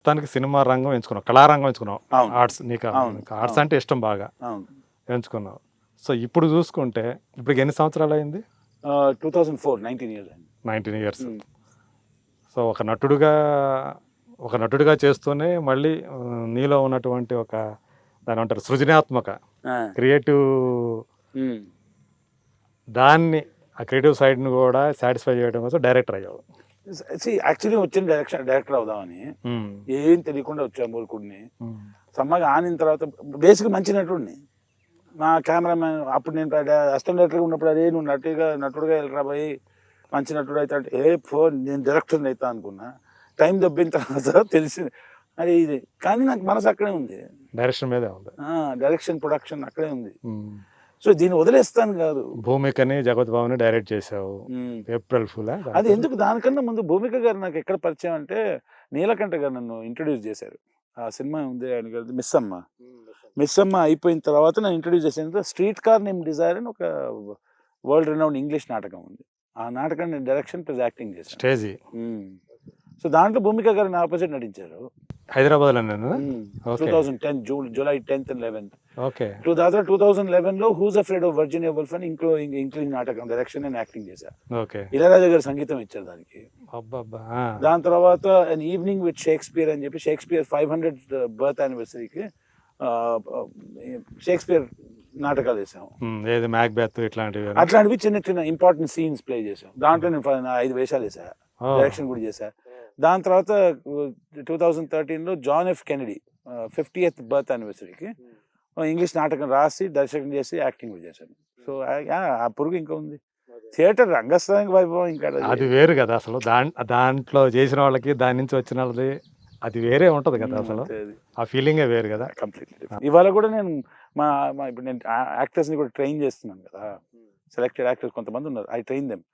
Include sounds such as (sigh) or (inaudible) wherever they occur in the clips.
మొత్తానికి సినిమా రంగం ఎంచుకున్నావు కళారంగం ఎంచుకున్నావు. ఆర్ట్స్ నీకు? ఆర్ట్స్. అంటే ఇష్టం బాగా. ఎంచుకున్నావు. సో ఇప్పుడు చూసుకుంటే ఇప్పుడు ఎన్ని సంవత్సరాలు అయింది? Two thousand four nineteen years nineteen years. So ఒక నటుడుగా ఒక నటుడిగా చేస్తూనే మళ్ళీ నీలో ఉన్నటువంటి ఒక దాని అంటారు సృజనాత్మక క్రియేటివ్ దాన్ని ఆ క్రియేటివ్ సైడ్ని కూడా సాటిస్ఫై చేయడం కోసం డైరెక్టర్ అయ్యావు. యాక్చువల్లీ వచ్చిన డైరెక్షన్ డైరెక్టర్ అవుదామని Mm. ఏం తెలియకుండా వచ్చాను మూర్ఖుడిని. Mm. సమ్మగా ఆనిన తర్వాత బేసిక్ మంచి నటుడిని. మా కెమెరామెన్ అప్పుడు నేను అసిస్టెంట్ డైరెక్టర్గా ఉన్నప్పుడు అదే నువ్వు నటుగా నటుడుగా వెళ్ళరా పోయి మంచి నటుడు అయితే అంటే ఏ ఫోన్ నేను డైరెక్టర్ అవుతా అనుకున్నా. టైం దబ్బిన తర్వాత (laughs) తెలిసి అది ఇది. కానీ నాకు మనసు అక్కడే ఉంది. డైరెక్షన్ మీదే ఉంది. డైరెక్షన్ ప్రొడక్షన్ అక్కడే ఉంది. Mm. సో దీన్ని వదిలేస్తాను కాదు. భూమికని జగత్ బాబుని డైరెక్ట్ చేసావు. ఏప్రిల్ ఫుల్ అది ఎందుకు? దానికన్నా ముందు భూమిక గారు నాకు ఎక్కడ పరిచయం అంటే నీలకంఠ గారు నన్ను ఇంట్రొడ్యూస్ చేశారు. ఆ సినిమా ఉంది ఆయన గారిది మిస్ అమ్మ. మిస్ అమ్మ అయిపోయిన తర్వాత నన్ను ఇంట్రొడ్యూస్ చేసిన స్ట్రీట్ కార్ నేమ్ డిజైర్ అని ఒక వరల్డ్ రినౌండ్ ఇంగ్లీష్ నాటకం ఉంది. ఆ నాటకం నేను డైరెక్షన్ ప్లస్ యాక్టింగ్ చేశాను. స్టేజీ సో దాంట్లో భూమిక గారు నా ఆపోజిట్ నటించారు. హైదరాబాద్లో two thousand ten June July tenth and eleventh okay. Two thousand two thousand లెవెన్లో who's afraid of Virginia Woolf అని ఇంక్లూ ఇంక్లూడింగ్ నాటకం డైరెక్షన్ అండ్ యాక్టింగ్ చేశాను ఓకే. ఇళయరాజా గారు సంగీతం ఇచ్చారు దానికి. దాని తర్వాత అన్ ఈవినింగ్ విత్ షేక్స్పియర్ అని చెప్పి షేక్స్పియర్ ఫైవ్ హండ్రెడ్ బర్త్ యానివర్సరీకి షేక్స్పియర్ నాటకాలు వేసాం. ఏది మ్యాక్బెత్ ఇట్లాంటివి అట్లాంటివి చిన్న చిన్న ఇంపార్టెంట్ సీన్స్ ప్లే చేసాం. దాంట్లో నేను ఐదు వేషాలు వేసా డైరెక్షన్ కూడా చేశా. దాని తర్వాత two thousand థర్టీన్లో John F Kennedy fifty eighth birth యానివర్సరీకి English నాటకం రాసి దర్శకం చేసి యాక్టింగ్ కూడా చేశాను సో ఆ పురుగు ఇంకా ఉంది. థియేటర్ రంగస్థానికి వైభవం ఇంకా అది వేరు కదా అసలు. దాం దాంట్లో చేసిన వాళ్ళకి దాని నుంచి వచ్చిన వాళ్ళది అది వేరే ఉంటది కదా అసలు. ఆ ఫీలింగే వేరు కదా. కంప్లీట్లీ ఇవాళ కూడా నేను మా మా ఇప్పుడు నేను యాక్టర్స్ని కూడా ట్రైన్ చేస్తున్నాను కదా. సెలెక్టెడ్ యాక్టర్స్ కొంతమంది ఉన్నారు. I train them.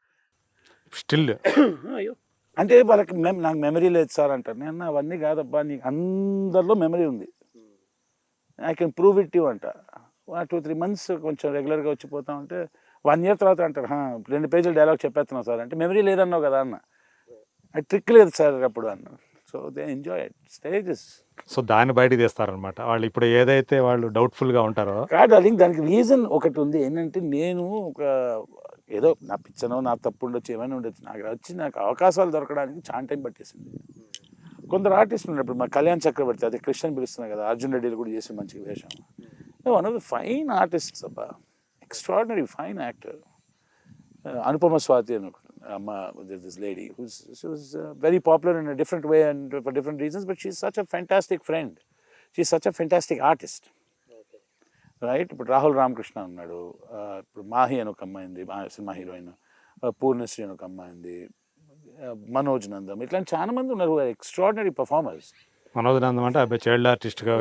స్టిల్. (coughs) అంటే వాళ్ళకి మెమ్ నాకు మెమరీ లేదు సార్ అంటారు. నేను అవన్నీ కాదబ్బా నీకు అందరిలో మెమరీ ఉంది. I can prove it you అంట. టూ త్రీ మంత్స్ కొంచెం రెగ్యులర్గా వచ్చిపోతా ఉంటే వన్ ఇయర్ తర్వాత అంటారు "హా, రెండు పేజీలు డైలాగ్ చెప్పేస్తున్నావు సార్ అంటే మెమరీ లేదన్నావు కదా అన్న. అది ట్రిక్ లేదు సార్ అప్పుడు అన్న. So they enjoy it stages so దాన్ని బయటికి తీస్తారనమాట వాళ్ళు ఇప్పుడు ఏదైతే వాళ్ళు డౌట్ఫుల్గా ఉంటారో కాదు అది దానికి రీజన్ ఒకటి ఉంది. ఏంటంటే నేను ఒక ఏదో నా పిచ్చనో నా తప్పు ఉండొచ్చు ఏమైనా ఉండొచ్చు నాకు వచ్చి నాకు అవకాశాలు దొరకడానికి చాలా టైం పట్టేసింది. కొందరు ఆర్టిస్టులు ఉన్నప్పుడు మా కళ్యాణ్ చక్రవర్తి అది క్రిస్టియన్ పిలుస్తున్నా కదా అర్జున్ రెడ్డిలు కూడా చేసి మంచి వేషం. One of the fine artist అబ్బా. Extraordinary fine actor Anupama Swathi అని ఒకటి అమ్మ this lady who's was very popular in different way and for different reasons but she such a fantastic friend she such a fantastic artist right? ఇప్పుడు రాహుల్ రామకృష్ణ ఉన్నాడు. ఇప్పుడు మాహి అని ఒక అమ్మాయి ఉంది సినిమా హీరోయిన్. పూర్ణశ్రీ అని ఒక అమ్మాయి ఉంది మనోజ్ నందం. ఇట్లాంటి చాలా మంది ఉన్నారు ఎక్స్ట్రాడినరీ పర్ఫార్మర్స్ మనోజ్ నందం అంటే చైల్డ్ ఆర్టిస్ట్గా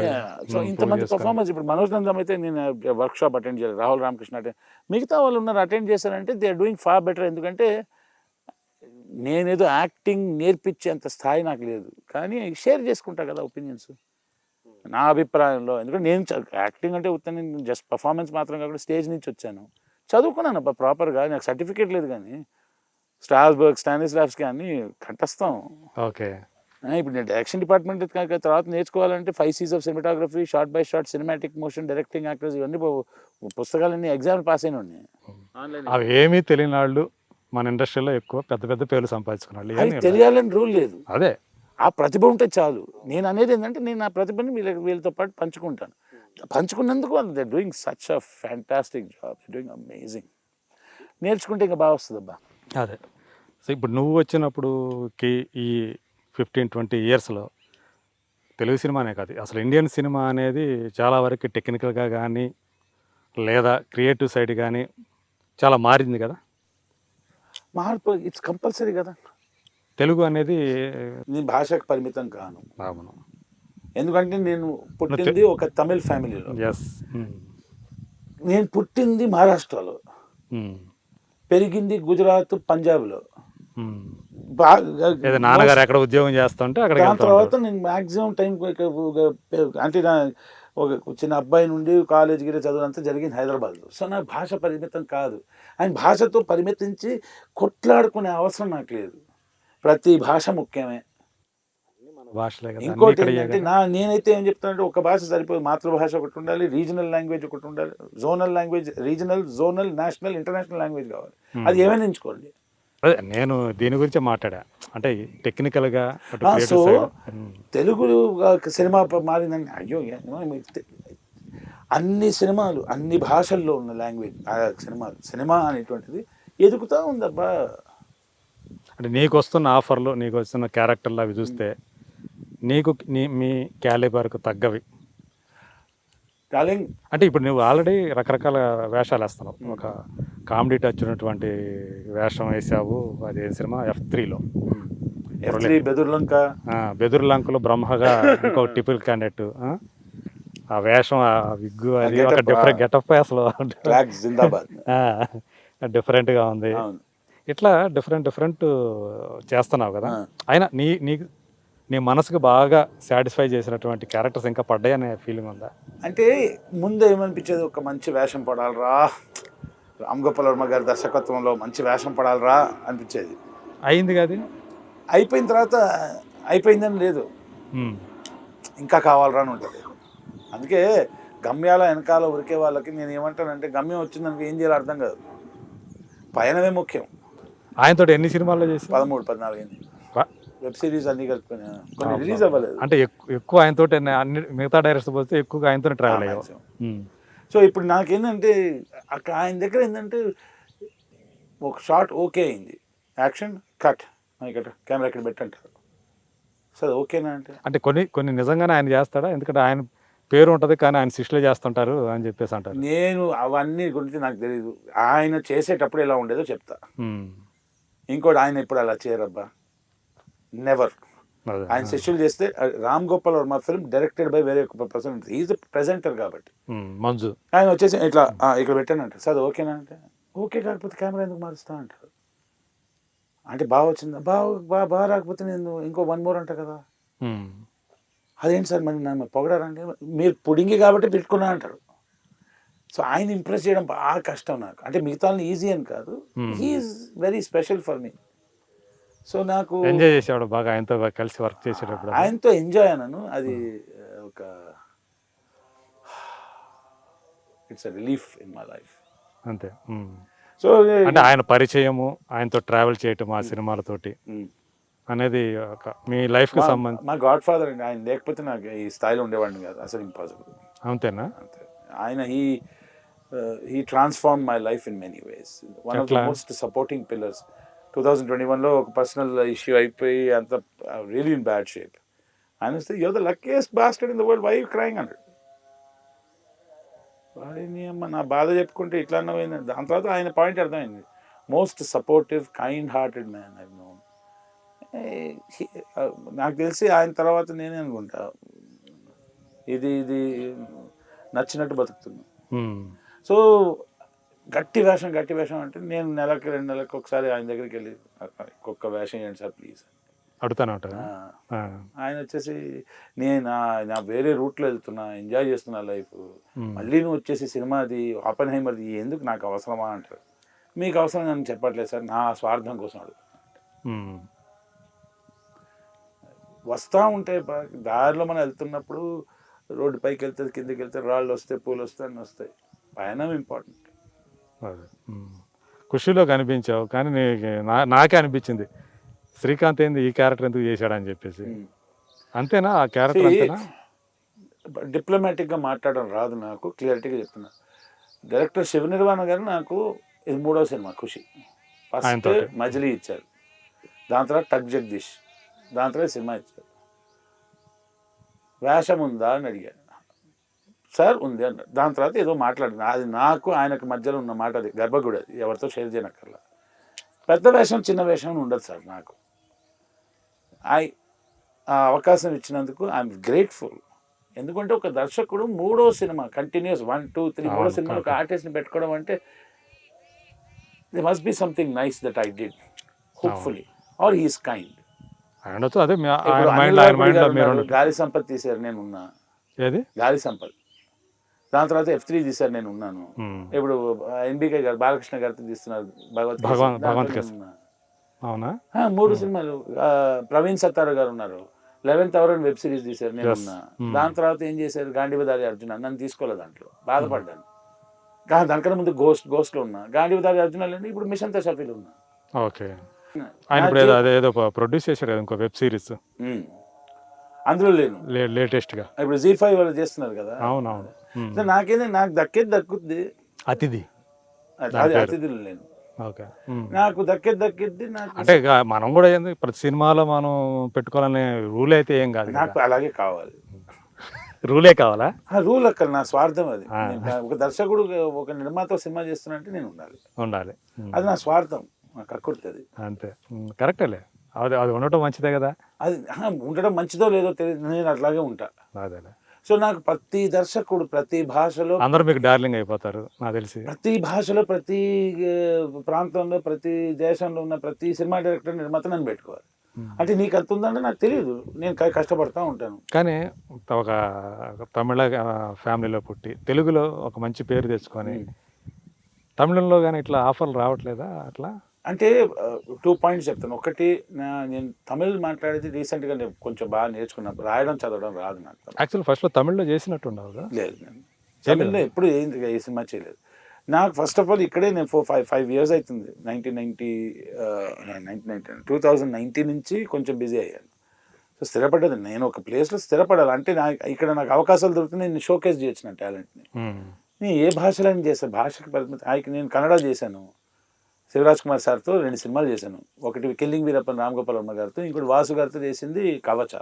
సో ఇంతమంది. పర్ఫార్మర్స్ ఇప్పుడు మనోజ్ నందం అయితే నేను వర్క్ షాప్ అటెండ్ చేయాలి రాహుల్ రామకృష్ణ అటెండ్ మిగతా వాళ్ళు ఉన్నారు అటెండ్ చేశారంటే they are doing far better ఎందుకంటే నేనేదో యాక్టింగ్ నేర్పించేంత స్థాయి నాకు లేదు. కానీ షేర్ చేసుకుంటా కదా ఒపీనియన్స్ నా అభిప్రాయంలో. ఎందుకంటే నేను యాక్టింగ్ అంటే ఉత్తని జస్ట్ పర్ఫార్మెన్స్ మాత్రం కాకుండా స్టేజ్ నుంచి వచ్చాను. చదువుకున్నాను అబ్బా ప్రాపర్గా నాకు సర్టిఫికేట్ లేదు కానీ స్టార్స్బర్గ్ స్టానిస్లావ్స్ కానీ కంఠస్థం. ఓకే. ఇప్పుడు నేను డైరెక్షన్ డిపార్ట్మెంట్ కాక తర్వాత నేర్చుకోవాలంటే five C's of cinematography shot by shot cinematic motion directing actors ఇవన్నీ పుస్తకాలన్నీ ఎగ్జామ్ పాస్ అయిన ఉన్నాయి ఆన్లైన్ అవి ఏమీ తెలియని వాళ్ళు మన ఇండస్ట్రీలో ఎక్కువ పెద్ద పెద్ద పేర్లు సంపాదించుకున్న వాళ్ళు అది ఏమీ తెలియాలని రూల్ లేదు. అదే. ఆ ప్రతిభ ఉంటే చాలు. నేను అనేది ఏంటంటే నేను ఆ ప్రతిభని వీళ్ళ వీళ్ళతో పాటు పంచుకుంటాను. పంచుకున్నందుకు వాళ్ళు they doing such a fantastic job. Doing amazing. నేర్చుకుంటే ఇంకా బాగా వస్తుంది అబ్బా అదే. సో ఇప్పుడు నువ్వు వచ్చినప్పుడు కి ఈ ఫిఫ్టీన్ ట్వంటీ ఇయర్స్లో తెలుగు సినిమానే కాదు అసలు ఇండియన్ సినిమా అనేది చాలా వరకు టెక్నికల్గా కానీ లేదా క్రియేటివ్ సైడ్ కానీ చాలా మారింది కదా? మార్పు ఇట్స్ కంపల్సరీ కదా. తెలుగు అనేది నేను భాషకు పరిమితం కాను. అవును. ఎందుకంటే నేను పుట్టింది ఒక తమిళ్ ఫ్యామిలీలో. ఎస్ నేను పుట్టింది మహారాష్ట్రలో. పెరిగింది గుజరాత్ పంజాబ్లో. ఏదో నాన్నగారు ఎక్కడ ఉద్యోగం చేస్తుంటే అక్కడికి దాని తర్వాత. నేను మాక్సిమం టైం అంటే నా ఒక చిన్న అబ్బాయి నుండి కాలేజ్ గిరి చదువు అంతా జరిగింది హైదరాబాద్లో. సో నా భాష పరిమితం కాదు. ఆయన భాషతో పరిమితించి కొట్లాడుకునే అవసరం నాకు లేదు. ప్రతి భాష ముఖ్యమే మన భాషలే కదా అన్నీ ఇంకోటి ఏంటంటే. నా నేనైతే ఏం చెప్తానంటే ఒక భాష సరిపోదు మాతృభాష ఒకటి ఉండాలి రీజనల్ లాంగ్వేజ్ ఒకటి ఉండాలి zonal language regional zonal national international language కావాలి. అది ఏమైనా ఎంచుకోండి అదే నేను దీని గురించే మాట్లాడా అంటే టెక్నికల్గా సో. తెలుగు సినిమా మారిందని అయ్యో అన్ని సినిమాలు అన్ని భాషల్లో ఉన్న లాంగ్వేజ్ ఆ సినిమాలు సినిమా అనేటువంటిది ఎదుగుతూ ఉందబ్బా అంటే నీకు వస్తున్న ఆఫర్లు నీకు వస్తున్న క్యారెక్టర్లు అవి చూస్తే నీకు నీ మీ క్యాలిబర్కు తగ్గవి. అంటే ఇప్పుడు నువ్వు ఆల్రెడీ రకరకాల వేషాలు వేస్తున్నావు ఒక కామెడీ టచ్ ఉన్నటువంటి వేషం వేసావు అది ఏ సినిమా? ఎఫ్ త్రీలో బెదుర్లంక. బెదురు లంకలో బ్రహ్మగా ఇంకో టిపిల్ క్యాండిడేట్ ఆ? వేషం ఆ విగ్గు అది ఒక డిఫరెంట్. గెటప్ అసలు డిఫరెంట్గా ఉంది. ఇట్లా డిఫరెంట్ డిఫరెంట్ చేస్తున్నావు కదా. అయినా నీ నీ నీ మనసుకు బాగా సాటిస్ఫై చేసినటువంటి క్యారెక్టర్స్ ఇంకా పడ్డాయనే ఫీలింగ్ ఉందా? అంటే ముందు ఏమనిపించేది? ఒక మంచి వేషం పడాలరా. రామ్ గోపాల్ వర్మ గారి దర్శకత్వంలో మంచి వేషం పడాలరా అనిపించేది. అయింది కదా అయిపోయిన తర్వాత అయిపోయిందని లేదు. ఇంకా కావాలరా అని ఉంటుంది. అందుకే గమ్యాల వెనకాల ఉరికే వాళ్ళకి నేను ఏమంటానంటే గమ్యం వచ్చిందానికి ఏం చేయాలో అర్థం కాదు. పయనమే ముఖ్యం. ఆయనతో ఎన్ని సినిమాల్లో చేసి పదమూడు పద్నాలుగు అయింది. వెబ్ సిరీస్ అన్ని కలుపుకొని కొన్ని. రిలీజ్ అవ్వలేదు. అంటే ఎక్కు- ఎక్కువ ఆయనతో అన్ని మిగతా డైరెక్టర్స్ పోతే ఎక్కువగా ఆయనతో ట్రావెల్. ఉమ్. సో ఇప్పుడు నాకేంటంటే అక్కడ ఆయన దగ్గర ఏంటంటే ఒక షార్ట్ ఓకే అయింది. యాక్షన్ కట్ ఇక్కడ కెమెరా ఇక్కడ పెట్టంటారు. సో అది ఓకేనా అంటే? అంటే కొన్ని కొన్ని నిజంగానే ఆయన చేస్తాడా? ఎందుకంటే ఆయన పేరు ఉంటుంది కానీ ఆయన శిష్యులే చేస్తుంటారు అని చెప్పేసి అంటారు. నేను అవన్నీ గురించి నాకు తెలియదు ఆయన చేసేటప్పుడు ఎలా ఉండేదో చెప్తా. ఇంకోటి ఆయన ఇప్పుడు అలా చేయరబ్బా. నెవర్. ఆయన శిష్యులు చేస్తే Ram Gopal Varma film directed by వేరే పర్సన్ ఈజ్ ప్రెజెంటర్ కాబట్టి. మంజు. ఆయన వచ్చేసి ఇట్లా "ఆ, ఇక్కడ పెట్టాను అంటారు. సార్ ఓకేనా అంటే ఓకే కాకపోతే కెమెరా ఎందుకు మారుస్తా అంటారు. అంటే బాగా వచ్చిందా? బాగా బాగా బాగా రాకపోతే నేను ఇంకో వన్ మోర్ అంట కదా. అదేంటి సార్ మరి నన్ను పొగడారంటే మీరు పుడింగి కాబట్టి పెట్టుకున్నా అంటారు. సో ఆయన ఇంప్రెస్ చేయడం బాగా కష్టం నాకు. అంటే మిగతా ఈజీ అని కాదు. He is very special for me so నాకు ఎంజాయ్ చేసేవాడు బాగా ఆయనతో కలిసి వర్క్ చేసేటప్పుడు. ఆయనతో ఎంజాయ్ అన్నాను. అది ఒక it's relief in my life అంతే. సో అంటే ఆయన పరిచయము ఆయనతో ట్రావెల్ చేయటం ఆ సినిమాలతోటి అనేది ఒక మీ లైఫ్కి సంబంధించి మా గాడ్ ఫాదర్ అండి. ఆయన లేకపోతే నాకు ఈ స్థాయిలో ఉండేవాడిని కాదు. అసలు ఇంపాసిబుల్ అంతేనా? అంతే. ఆయన he he transform my life in many ways one of the? Most supporting pillars two thousand twenty వన్లో ఒక పర్సనల్ ఇష్యూ అయిపోయి అంత రియలీ ఇన్ బ్యాడ్ షేప్ ఆయన వస్తే your the luckiest bastard in the world why you crying వాడిని అమ్మ నా బాధ చెప్పుకుంటే ఇట్లా అన్నమైంది దాని తర్వాత ఆయన పాయింట్ అర్థమైంది. Most supportive kind hearted man I know నాకు తెలిసి ఆయన తర్వాత నేనే అనుకుంటా. ఇది ఇది నచ్చినట్టు బతుకుతున్నా. ఉమ్. సో గట్టి వేషం గట్టి వేషం అంటే నేను నెలకి రెండు నెలలకు ఒకసారి ఆయన దగ్గరికి వెళ్ళి ఒక్క వేషం చేయండి సార్ ప్లీజ్. అడుగుతానే. ఆయన వచ్చేసి నేను నా- వేరే రూట్లో వెళ్తున్నా ఎంజాయ్ చేస్తున్నా లైఫ్. మళ్ళీ నువ్వు వచ్చేసి సినిమాది ఓపెన్ హైమర్ది ఎందుకు నాకు అవసరమా? అంటారు మీకు అవసరం నేను చెప్పట్లేదు సార్ నా స్వార్థం కోసం అడుగు. ఉమ్. వస్తూ ఉంటాయి దారిలో మనం వెళ్తున్నప్పుడు రోడ్డు పైకి వెళ్తే కిందకి వెళ్తే రాళ్ళు వస్తాయి పూలు వస్తాయి అన్నీ వస్తాయి. పయనం ఇంపార్టెంట్. ఖుషిలో కనిపించావు కానీ నీకు నా- నాకే అనిపించింది. శ్రీకాంత్ ఏంది ఈ క్యారెక్టర్ ఎందుకు చేశాడని చెప్పేసి. అంతేనా? ఆ క్యారెక్టర్ డిప్లొమాటిక్గా మాట్లాడడం రాదు నాకు క్లియరిటీగా చెప్తున్నా. డైరెక్టర్ శివ నిర్వాణ గారు నాకు ఇది మూడో సినిమా ఖుషి. ఫస్ట్. మజిలీ ఇచ్చారు. దాని తర్వాత టక్ జగదీష్. దాని తర్వాత సినిమా ఇచ్చారు. వేషం ఉందా అని అడిగాను. సార్ ఉంది అన్నాడు. దాని తర్వాత ఏదో మాట్లాడింది. అది నాకు ఆయనకు మధ్యలో ఉన్న మాట అది గర్భగుడి అది. ఎవరితో షేర్ చేయనక్కర్లా. పెద్ద వేషం చిన్న వేషం అని ఉండదు సార్ నాకు. ఐ ఆ అవకాశం ఇచ్చినందుకు ఐఎమ్ గ్రేట్ఫుల్ ఎందుకంటే ఒక దర్శకుడు మూడో సినిమా కంటిన్యూస్ వన్ టూ త్రీ మూడో సినిమాలు ఒక. ఆర్టిస్ట్ని పెట్టుకోవడం అంటే the must be something nice that I did hopefully or he's kind అదే గాలి సంపత్ తీశారు నేను ఉన్నా ఏది? గాలి సంపత్. దాని తర్వాత ఎఫ్ త్రీ తీశారు నేను ఉన్నాను. ఇప్పుడు ఎన్బికే గారు బాలకృష్ణ గారితో తీస్తున్నారు భగవత్. అవునా? మూడు సినిమాలు. ప్రవీణ్ సత్తారు గారు ఉన్నారు. లెవెన్త్ అవర్ అని వెబ్ సిరీస్ తీశారు నేను. ఉన్నా. దాని తర్వాత ఏం చేశారు? గాంధీవదారి అర్జున నన్ను తీసుకోలేదు దాంట్లో. బాధపడ్డాను. కానీ దానికన్నా ముందు గోస్ట్ గోస్ట్లో ఉన్నా. గాంధీవదారి అర్జున లేని ఇప్పుడు మిషన్ తషఫీలో ఉన్నా. ఓకే. ఆయన ఇప్పుడు ఏదో ప్రొడ్యూస్ చేశారు కదా ఇంకో వెబ్ సిరీస్. అందులో లేను. లేటెస్ట్గా. ఇప్పుడు జీ ఫైవ్ వాళ్ళు చేస్తున్నారు కదా. అవునవును. నాకేంది నాకు దక్కేది దక్కుద్ది. అతిథి. అది. అతిథులు లేను. ఓకే. నాకు దక్కేది దక్కిద్ది నాకు అంటే మనం కూడా ఏంది ప్రతి సినిమాలో మనం పెట్టుకోవాలనే రూల్ అయితే ఏం కాదు నాకు అలాగే కావాలి. రూలే కావాలా? ఆ రూల్ అక్కడ నా స్వార్థం అది. ఒక దర్శకుడు ఒక నిర్మాత సినిమా చేస్తున్నట్టే నేను ఉండాలి. ఉండాలి. అది నా స్వార్థం నాకు అక్కుడుతుంది అంతే. ఉమ్, కరెక్టేలే అది అది ఉండటం మంచిదే కదా? అది ఆ, ఉండడం మంచిదో లేదో తెలియదు. నేను అట్లాగే ఉంటా. అదేలే. సో నాకు ప్రతి దర్శకుడు ప్రతి భాషలో అందరూ మీకు డార్లింగ్ అయిపోతారు నాకు తెలిసి. ప్రతి భాషలో ప్రతి ప్రాంతంలో ప్రతి దేశంలో ఉన్న ప్రతి సినిమా డైరెక్టర్ నిర్మాత నన్ను పెట్టుకోవాలి. అంటే నీకు అంత ఉందంటే నాకు తెలియదు. నేను కష్టపడతా ఉంటాను. కానీ ఒక తమిళ ఫ్యామిలీలో పుట్టి తెలుగులో ఒక మంచి పేరు తెచ్చుకొని తమిళంలో కానీ ఇట్లా ఆఫర్లు రావట్లేదా అట్లా? అంటే టూ పాయింట్స్ చెప్తాను ఒకటి నా నేను తమిళ్ మాట్లాడేది రీసెంట్గా నేను కొంచెం బాగా నేర్చుకున్నాను రాయడం చదవడం రాదు నాకు యాక్చువల్ ఫస్ట్లో తమిళ్ళో చేసినట్టు ఉండవు లేదు నేను తమిళ్ళో ఎప్పుడు ఏం సినిమా చేయలేదు. నాకు ఫస్ట్ ఆఫ్ ఆల్ ఇక్కడే నేను ఫోర్ ఫైవ్ ఫైవ్ ఇయర్స్ అవుతుంది. Nineteen ninety nineteen ninety two thousand nineteen నుంచి కొంచెం బిజీ అయ్యాను. సో స్థిరపడ్డది. నేను ఒక ప్లేస్లో స్థిరపడాలి. అంటే నా ఇక్కడ నాకు అవకాశాలు దొరుకుతున్నాయి నేను షోకేస్ చేయొచ్చు నా టాలెంట్ని. నేను ఏ భాషలో చేశాను భాషకి పరిమితి ఆయనకి నేను కన్నడ చేశాను. శివరాజ్ కుమార్ సార్తో రెండు సినిమాలు చేశాను. ఒకటి కిల్లింగ్ వీరప్పన్ రామ్ గోపాల్ వర్మ గారితో ఇంకోటి వాసు గారితో చేసింది కవచ.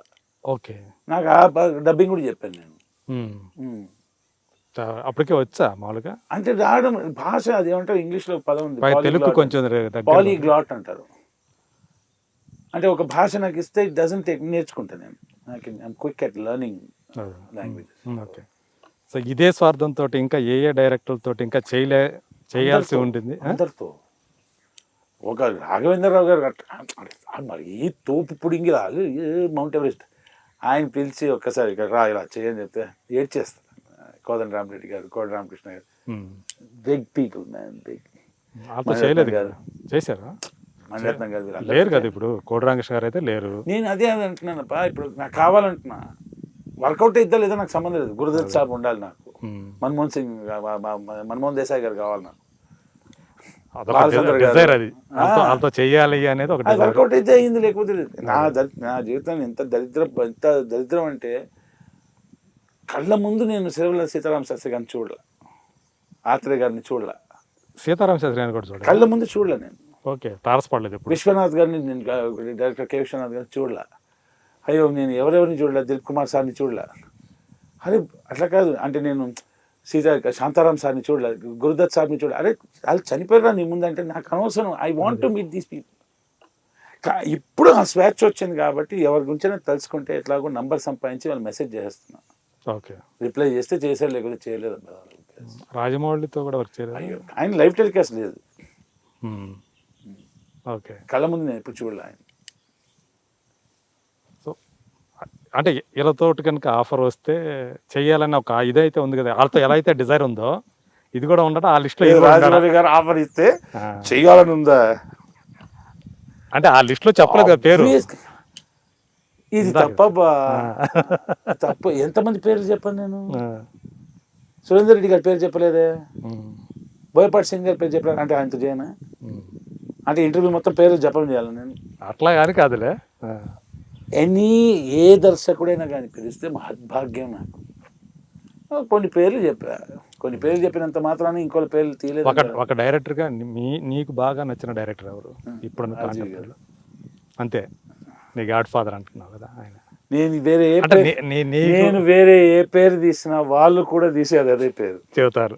ఓకే. నాకు ఆ డబ్బింగ్ కూడా చెప్పాను నేను. అప్పటికే వచ్చా మామూలుగా? అంటే రావడం భాష అది ఏమంటారు ఇంగ్లీష్లో పదం ఉంది. తెలుగు కొంచెం పాలీగ్లాట్ అంటారు. అంటే ఒక భాష నాకు ఇస్తే ఇట్ డజన్ టేక్ నేర్చుకుంటా నేను. నాకు quick at learning. Language okay. So ఇదే స్వార్థంతో ఇంకా ఏ ఏ డైరెక్టర్లతో ఇంకా చేయలే చేయాల్సి ఉంటుంది? అందరితో. ఒక రాఘవేంద్రరావు గారు మరి ఈ తోపు పుడింగి రాదు ఏ మౌంట్ ఎవరెస్ట్. ఆయన పిలిచి ఒక్కసారి ఇక్కడ రా ఇలా చేయని చెప్తే ఏడ్చేస్తాను కోదండ రామరెడ్డి గారు కోట రామకృష్ణ గారు. బిగ్ పీపుల్ మ్యాన్ బిగ్ చేయలేదు గారు. చేశారా? మణిరత్నం గారు వీళ్ళందరూ. లేరు కదా ఇప్పుడు. కోటరాంకృష్ణ గారు అయితే లేరు. నేను అదే అంటున్నానప్పా. ఇప్పుడు నాకు కావాలంటున్నా. వర్కౌట్ అయిద్దా లేదా నాకు సంబంధం లేదు. గురుదత్ సాబ్ ఉండాలి నాకు. మన్మోహన్ సింగ్ మన్మోహన్ దేశాయ్ గారు కావాలి నాకు. డిజైర్ అది. ఆ. వాళ్ళతో వాళ్ళతో చెయ్యాలి అనేది ఒక అది డిజైర్ వర్కౌట్ అయితే అయింది లేకపోతే. నా దరి- నా జీవితం ఎంత దరిద్రం ఎంత దరిద్రం అంటే కళ్ళ ముందు నేను సిరివెల్ల సీతారామ శాస్త్రి గారిని చూడలే. ఆత్రేయ గారిని చూడలే. సీతారాం శాస్త్రి గారిని కూడా చూడండి కళ్ళ ముందు చూడలే నేను. ఓకే తారసపడలేదు ఇప్పుడు విశ్వనాథ్ గారిని నేను డైరెక్టర్ కె. విశ్వనాథ్ గారిని చూడలే. అయ్యో నేను ఎవరెవరిని చూడలే? దిలీప్ కుమార్ సార్ని చూడలే. అరే అట్లా కాదు. అంటే నేను సీతా శాంతారాం సార్ని చూడలే గురుదత్ సార్ని చూడలే. అరే వాళ్ళు చనిపోయారా నీ ముందంటే నాకు అనవసరం. I want to meet these people ఇప్పుడు ఆ స్వేచ్ఛ వచ్చింది కాబట్టి ఎవరి గురించి తెలుసుకుంటే ఎట్లాగో నంబర్ సంపాదించి వాళ్ళు మెసేజ్ చేస్తున్నా ఓకే. రిప్లై చేస్తే చేశారు లేకపోతే చేయలేదు. రాజమౌళితో కూడా వర్క్ చేయలేదు? అయ్యో ఆయన లైవ్ టెలికాస్ట్ లేదు. ఓకే. కళ్ళ ముందు నేను ఎప్పుడు చూడలే ఆయన సో అంటే వీళ్ళతోటి కనుక ఆఫర్ వస్తే చెయ్యాలని ఒక ఇదైతే ఉంది కదా వాళ్ళతో ఎలా అయితే డిజైర్ ఉందో ఇది కూడా ఉండడం ఆ కూడా ఉండడం. రాజమౌళి గారు ఆఫర్ ఇస్తే ఆ. చెయ్యాలని ఉందా అంటే ఆ లిస్ట్లో చెప్పలేదు కదా పేరు ఇది ఆ. తప్పు ఎంతమంది పేర్లు చెప్పాను నేను. సురేందర్ రెడ్డి గారి పేరు చెప్పలేదే. బోయపాటి సింగ్ గారి పేరు చెప్పలేదు అంటే ఆయనతో చేయనా. అంటే ఇంటర్వ్యూ మొత్తం పేర్లు జపం చేయాలి నేను అట్లా కానీ కాదులే. ఎనీ ఏ దర్శకుడైనా కానీ పిలిస్తే మహద్భాగ్యం నాకు. కొన్ని పేర్లు చెప్పా. కొన్ని పేర్లు చెప్పినంత మాత్రాన ఇంకో పేర్లు తీయలేదు ఒక ఒక డైరెక్టర్గా మీ నీకు బాగా నచ్చిన డైరెక్టర్ ఎవరు? కాంటెంట్లో అంతే. నీ గాడ్ ఫాదర్ అంటున్నావు కదా ఆయన. నేను వేరే ఏ నేను వేరే ఏ పేరు తీసినా వాళ్ళు కూడా తీసేది అదే పేరు. చెబుతారు.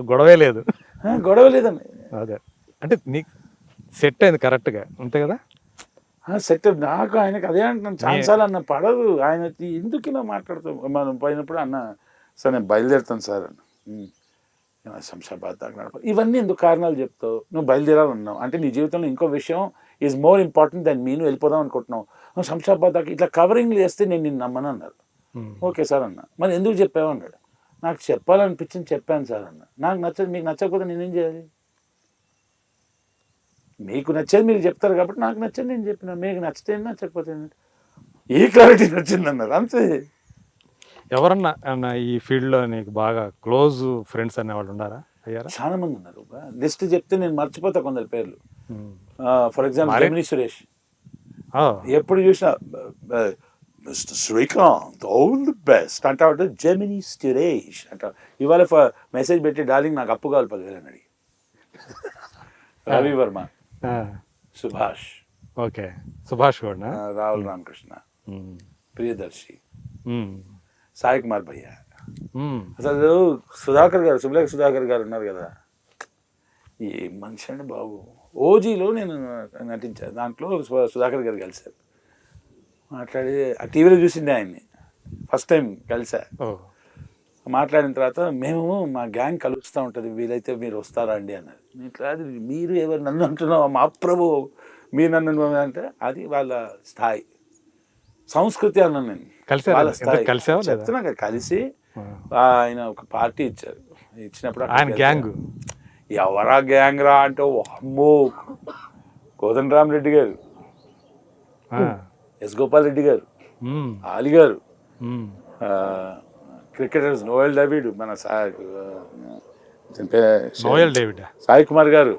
గొడవే లేదు. గొడవ లేదండి అదే. అంటే నీకు సెట్ అయింది కరెక్ట్గా. అంతే కదా? సెట్ నాకు ఆయనకి అదే అంటున్నాను. ఛాన్సాలు అన్న పడదు. ఆయన ఎందుకు ఇలా మాట్లాడుతాం మనం పోయినప్పుడు అన్న సార్ నేను బయలుదేరుతాను సార్ అన్న. "ఉమ్. ఏమో శంషాబాద్ దాకా నడప ఇవన్నీ ఎందుకు కారణాలు చెప్తావు? నువ్వు బయలుదేరాలన్నావు అంటే నీ జీవితంలో ఇంకో విషయం ఈజ్ మోర్ ఇంపార్టెంట్ దాన్ని నేను వెళ్ళిపోదాం అనుకుంటున్నావు. నువ్వు శంషాబాద్ దాకా ఇట్లా కవరింగ్ చేస్తే నేను నిన్ను నమ్మను అన్నారు. ఓకే సార్ అన్న. మరి ఎందుకు చెప్పావు అన్నాడు. నాకు చెప్పాలనిపించింది చెప్పాను సార్ అన్న. నాకు నచ్చదు మీకు నచ్చకపోతే నేనేం చేయాలి? మీకు నచ్చేది మీరు చెప్తారు కాబట్టి నాకు నచ్చేది నేను చెప్పిన. మీకు నచ్చితే నచ్చకపోతే. ఈ క్లారిటీ నచ్చింది అన్నారు అంతే. ఎవరన్నా అన్న ఈ ఫీల్డ్లో నీకు బాగా క్లోజ్ ఫ్రెండ్స్ అనేవాళ్ళు ఉన్నారా? అయ్యారా? చాలా మంది ఉన్నారు. లిస్ట్ చెప్తే నేను మర్చిపోతా కొందరు పేర్లు. For example? జమిని సురేష్. ఎప్పుడు చూసినా mister Srikanth all the best అంటా ఉంటే జెమిని సురేష్ అంట ఇవాళ మెసేజ్ పెట్టి డార్లింగ్ నాకు అప్పు కావాలి పదివేలు అని అడిగి. రవి వర్మ సుభాష్. ఓకే. సుభాష్ ఆ, రాహుల్ రామకృష్ణ. ప్రియదర్శి. సాయి కుమార్ భయ్య. అసలు సుధాకర్ గారు సుబ్లేఖ సుధాకర్ గారు ఉన్నారు కదా. ఈ మనిషి అండి బాబు. ఓజీలో నేను నటించాను దాంట్లో సుధాకర్ గారు కలిశారు. మాట్లాడి ఆ టీవీలో చూసిండే ఆయన్ని. ఫస్ట్ టైం కలిసా మాట్లాడిన తర్వాత మేము మా గ్యాంగ్ కలుస్తూ ఉంటుంది వీలైతే మీరు వస్తారా అండి ఇట్లా అది మీరు ఎవరు నన్ను అంటున్నావు? మా ప్రభు మీరు నన్ను అంటే అది వాళ్ళ స్థాయి. సంస్కృతి అన్నాను నేను. కలిసారా? వాళ్ళ లేదా? చెప్తున్నా కలిసి. ఆయన ఒక పార్టీ ఇచ్చారు. ఇచ్చినప్పుడు ఆయన గ్యాంగ్. ఎవరా గ్యాంగ్ రా అంటే అమ్మో కోదండరామ్ రెడ్డి గారు. ఎస్ గోపాల్ రెడ్డి గారు. ఆలి గారు. క్రికెటర్స్ నోయల్ డేవిడ్ మన సా- ఆ, ఇతని పేరు- నోయల్ డేవిడ్? సాయి కుమార్ గారు.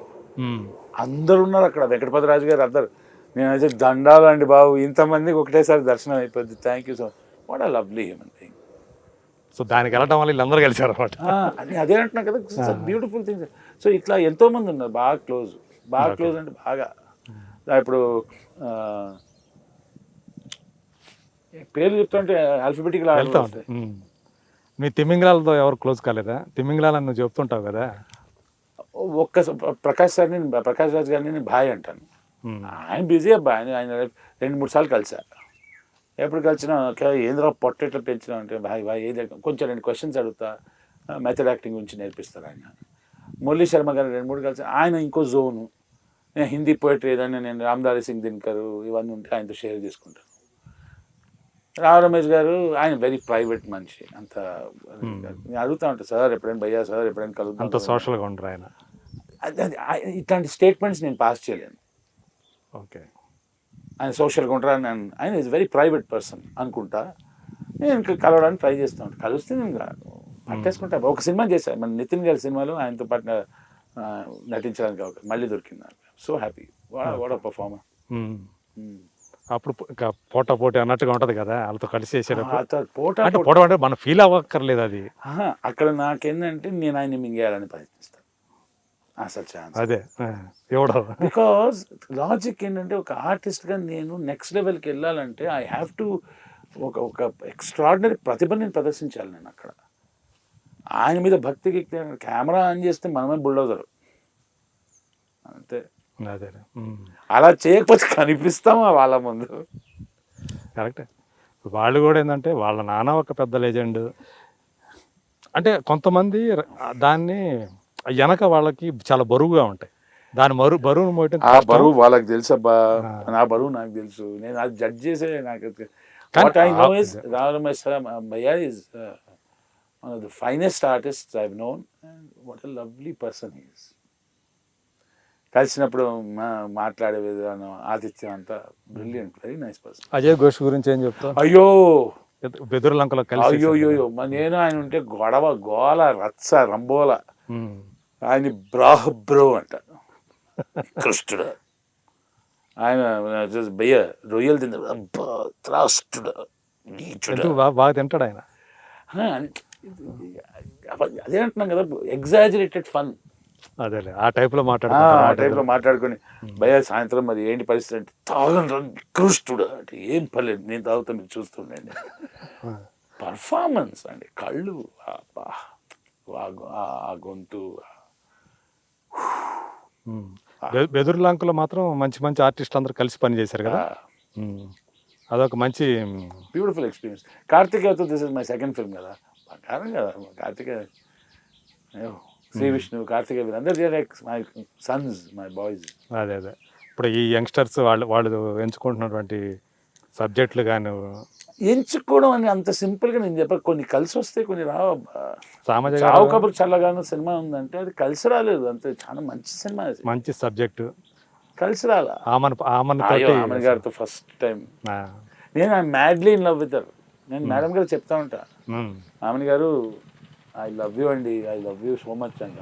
అందరు ఉన్నారు అక్కడ. వెంకటపతిరాజు గారు అందరు. నేను అయితే దండాలు అండి బాబు. ఇంతమందికి ఒకటేసారి దర్శనం అయిపోద్ది. Thank you so what a lovely human being so దానికి వెళ్ళడం వల్ల వీళ్ళందరూ కలిసారు అనమాట అది అదే అంటున్నా కదా. బ్యూటిఫుల్ థింగ్స్ సో ఇట్లా ఎంతో మంది ఉన్నారు. బాగా క్లోజ్ బాగా క్లోజ్ అంటే బాగా. ఇప్పుడు పేర్లు చెప్తుంటే ఆల్ఫబెటికల్ వెళ్తా. ఉంటాయి. మీ తిమింగలాలతో ఎవరు క్లోజ్ కాలేదా? తిమింగలాలని నువ్వు చెప్తుంటావు కదా. ఒక్క ప్రకాష్ సార్ నేను ప్రకాష్ రాజ్ గారిని నేను భాయ్ అంటాను. ఆయన బిజీ అబ్బాయి ఆయన ఆయన రెండు మూడు సార్లు కలిసా. ఎప్పుడు కలిసినా "ఓకే, ఏంద్రా పొట్టేట్లో పెంచినా అంటే భాయ్ భాయ్ ఏది కొంచెం రెండు క్వశ్చన్స్ అడుగుతా. మెథడ్ యాక్టింగ్ గురించి నేర్పిస్తారు ఆయన. మురళీ శర్మ గారు రెండు మూడు కలిసి ఆయన ఇంకో జోను. నేను హిందీ పోయిటరీ ఏదైనా నేను రామ్దారి సింగ్ దినకర్ ఇవన్నీ ఉంటే ఆయనతో షేర్ చేసుకుంటాను. రావు రమేష్ గారు ఆయన వెరీ ప్రైవేట్ మనిషి. అంత నేను అడుగుతా ఉంటాను సార్ ఎప్పుడైనా భయ్యా సార్ ఎప్పుడైనా అంత కలుగుతాం సోషల్గా ఉండరు ఆయన. ఇట్లాంటి స్టేట్మెంట్స్ నేను పాస్ చేయలేను. ఓకే. ఆయన సోషల్గా ఉంటారు అని ఆయన- ఇస్ వెరీ ప్రైవేట్ పర్సన్ అనుకుంటా. నేను ఇంకా కలవడానికి ట్రై చేస్తూ ఉంటాను కలిస్తే నేను పట్టేసుకుంటా. ఒక సినిమా చేశాను మన నితిన్ గారి సినిమాలో ఆయనతో పాటు నటించడానికి అవకాశం మళ్ళీ దొరికింది నాకు. So happy what a performer um. అప్పుడు ఇంకా పోటా పోటీ అన్నట్టుగా ఉంటది కదా వాళ్ళతో కలిసి చేసేటప్పుడు. పోట అంటే పోటీ అంటే మనం ఫీల్ అవ్వక్కర్లేదు అది. అక్కడ నాకేంటంటే నేను ఆయన మింగేయాలని ప్రయత్నిస్తాను. అసలు ఛాన్స్ అదే ఎవడో. బికాజ్ లాజిక్ ఏంటంటే ఒక ఆర్టిస్ట్గా నేను నెక్స్ట్ లెవెల్కి వెళ్ళాలంటే ఐ హ్యావ్ టు ఒక ఒక ఎక్స్ట్రాడినరీ ప్రతిభ నేను ప్రదర్శించాలి నేను అక్కడ. ఆయన మీద భక్తికి కెమెరా ఆన్ చేస్తే మనమే బుల్డోజర్. అంతే. అలా చేయకపోతే కనిపిస్తామా వాళ్ళ ముందు? కరెక్టే. వాళ్ళు కూడా ఏంటంటే వాళ్ళ నాన్న ఒక పెద్ద లెజెండ్. అంటే కొంతమంది దాన్ని వెనక వాళ్ళకి చాలా బరువుగా ఉంటాయి. దాని మరు బరువును మోయటం ఆ. బరువు వాళ్ళకి తెలుసబ్బా ఆ. నా బరువు నాకు తెలుసు. నేను అది జడ్జ్ చేసే నాకు కానీ what I know uh- is Rameshwara bhaiya is one of the finest artist I known what a lovely person is కలిసినప్పుడు మాట్లాడే విధానం ఆతిథ్యం అంతా brilliant very nice person Ajay Ghosh గురించి ఏం చెప్తావు? అయ్యో! బెదురు లంకలో కలిసి అయ్యో అయ్యో నేను ఆయన ఉంటే గొడవ గోల రచ్చ రంబోల. ఆయన బ్రాహ్ బ్రో అంట. కృష్ణుడు. ఆయన భయ్య రొయ్యలు తింద త్రాష్టుడు నీచుడు. బాగా తింటాడు ఆయన. అదే అంటున్నాం కదా ఎగ్జాజరేటెడ్ ఫన్ అదేలే ఆ టైప్లో ఆ టైప్లో. మాట్లాడుకొని భయ్య సాయంత్రం మరి ఏంటి పరిస్థితి అంటే తాగండి కృష్ణుడు అంటే ఏం పర్లేదు నేను తాగుతా మీరు చూస్తుండండి. పర్ఫార్మెన్స్ అండి కళ్ళు అబ్బా, ఆ గొ- ఆ గొంతు. బె- బెదురు లంకలో మాత్రం మంచి మంచి ఆర్టిస్ట్ అందరూ కలిసి పని చేశారు కదా? ఉమ్. అదొక మంచి beautiful experience కార్తికేయతో this is my second film కదా? బంగారం కదా కార్తికేయ. అయ్యో, శ్రీ విష్ణు కార్తికేయ వీళ్ళందరూ like my sons my boys అదే అదే. ఇప్పుడు ఈ యంగ్స్టర్స్ వాళ్ళు వాళ్ళు ఎంచుకుంటున్నటువంటి సబ్జెక్టులు కానీ ఎంచుకోవడం అని అంత simple గా నేను చెప్ప కొన్ని కలిసి వస్తే కొన్ని రావు. సామాజిక చావు కబుర్ చల్లగాను సినిమా ఉందంటే అది కలిసి రాలేదు. అంతే చాలా మంచి సినిమా మంచి సబ్జెక్టు. కలిసి రాలా? ఆమన్ ఆమన్ గారితో ఫస్ట్ టైం. నేను మ్యాడ్లీ ఇన్ లవ్ విత్ నేను మేడం గారు చెప్తా ఉంటా. ఉమ్, ఆమె గారు ఐ లవ్ యూ అండి I love you so much అంట.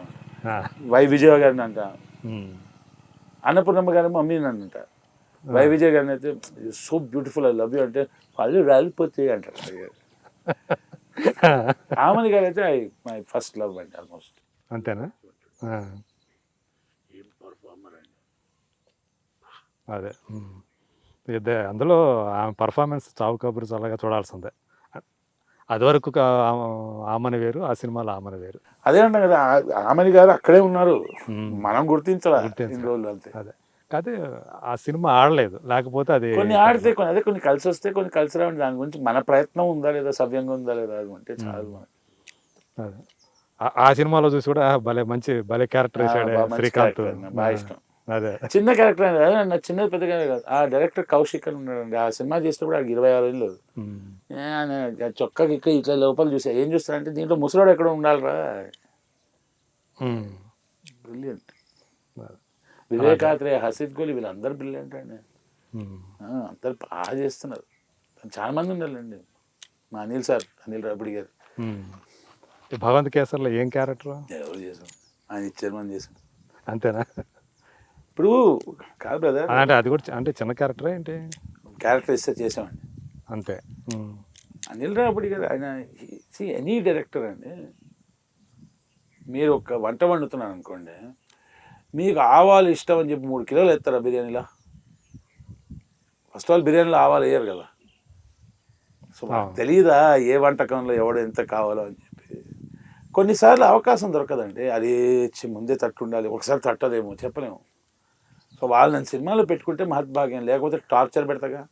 వై విజయ గారిని అంట. అన్నపూర్ణమ్మ గారి మమ్మీ నన్ను అంట వై విజయ్ గారిని అయితే so beautiful I love you అంటే వాళ్ళు రాలిపోతాయి అంటారు ఆమెని గారు అయితే ఐ మై ఫస్ట్ లవ్ అండి ఆల్మోస్ట్ అంతేనా? ఆ, ఏం పర్ఫార్మర్ అండి. అదే అందులో ఆమె పర్ఫార్మెన్స్ చావు కబురు చల్లగా చూడాల్సిందే. అది వరకు ఆమెన వేరు ఆ సినిమాలో ఆమెన వేరు. అదే అంటాం కదా ఆమెని గారు అక్కడే ఉన్నారు. మనం గుర్తించాలా అదే. కాదు ఆ సినిమా ఆడలేదు లేకపోతే అది కొన్ని ఆడితే కొన్ని అదే కొన్ని కలిసి వస్తే కొన్ని కలిసి రావండి. దాని గురించి మన ప్రయత్నం ఉందా లేదా సవ్యంగా ఉందా లేదా అది ఉంటే చాలు. అదే. ఆ- సినిమాలో చూసి కూడా భలే మంచి భలే క్యారెక్టర్ వేసాడే శ్రీకాంత్. బాగా ఇష్టం. అదే. చిన్న క్యారెక్టర్ అని కాదు. నా చిన్నది పెద్దగా కాదు. ఆ డైరెక్టర్ కౌశిక్ అని ఉన్నాడండి. ఆ సినిమా చేసినప్పుడు ఆడికి ఇరవై ఆరు ఏళ్ళు. ఆయన చొక్కా గిక్క ఇట్లా లోపల చూసా. ఏం చూస్తారంటే దీంట్లో ముసలాడు ఎక్కడ ఉండాలిరా. బ్రిలియంట్ అదే. వివేకాత్రేయ హసిద్ గోలి వీళ్ళందరూ బ్రిలియంట్ అండి. అందరు బాగా చేస్తున్నారు. చాలా మంది ఉండాలండి మా అనిల్ సార్ అనిల్ రాబడి గారు. భగవంత్ కేసర్లో ఏం క్యారెక్టర్? ఎవరు చేసాం ఆయన ఇచ్చారు మనం చేసాం అంతేనా? ఇప్పుడు కాదు బ్రదర్. అంటే అది కూడా అంటే చిన్న క్యారెక్టర్ ఏంటి? క్యారెక్టర్ ఇస్తే చేసామండి అంతే. అనిల్ రాబడి గారు ఆయన సి ఎనీ డైరెక్టర్ అండి. మీరు ఒక వంట వండుతున్నారు అనుకోండి మీకు ఆవాలు ఇష్టం అని చెప్పి మూడు కిలోలు ఎత్తారా బిర్యానీలో? ఫస్ట్ ఆల్ బిర్యానీలో ఆవాలు వేయరు కదా. సో మనకు ఆ. తెలియదా ఏ వంటకంలో ఎవడు ఎంత కావాలో అని చెప్పి. కొన్నిసార్లు అవకాశం దొరకదండి అది ముందే తట్టు ఉండాలి ఒకసారి తట్టదేమో చెప్పలేము. సో వాళ్ళు నేను సినిమాలో పెట్టుకుంటే మహద్భాగ్యం లేకపోతే టార్చర్ పెడతాగా?